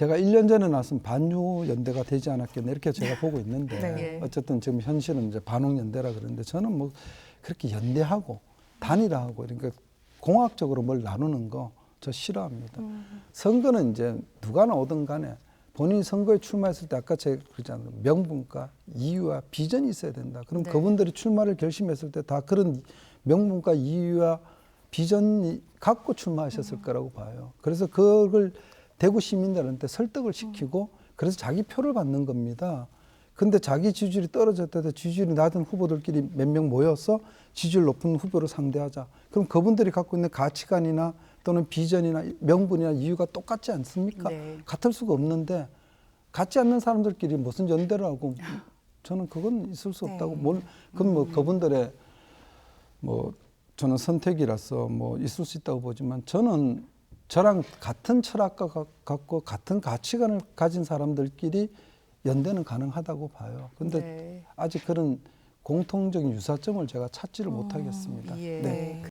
제가 1년 전에 나왔으면 반유 연대가 되지 않았겠나 이렇게 제가 보고 있는데 네. 어쨌든 지금 현실은 이제 반옥 연대라 그러는데 저는 뭐 그렇게 연대하고 단일화하고 그러니까 공학적으로 뭘 나누는 거 저 싫어합니다. 선거는 이제 누가 나오든 간에 본인이 선거에 출마했을 때 아까 제가 그러잖아요. 명분과 이유와 비전이 있어야 된다. 그럼 네. 그분들이 출마를 결심했을 때 다 그런 명분과 이유와 비전이 갖고 출마하셨을 거라고 봐요. 그래서 그걸 대구 시민들한테 설득을 시키고 그래서 자기 표를 받는 겁니다. 근데 자기 지지율이 떨어졌을 때 지지율이 낮은 후보들끼리 몇 명 모여서 지지율 높은 후보를 상대하자. 그럼 그분들이 갖고 있는 가치관이나 또는 비전이나 명분이나 이유가 똑같지 않습니까? 네. 같을 수가 없는데 같지 않는 사람들끼리 무슨 연대를 하고 저는 그건 있을 수 없다고 네. 뭘 그건 뭐 그분들의 뭐 저는 선택이라서 뭐 있을 수 있다고 보지만 저는 저랑 같은 철학과 가- 갖고 같은 가치관을 가진 사람들끼리 연대는 가능하다고 봐요. 근데 네. 아직 그런 공통적인 유사점을 제가 찾지를 못하겠습니다. 예. 네.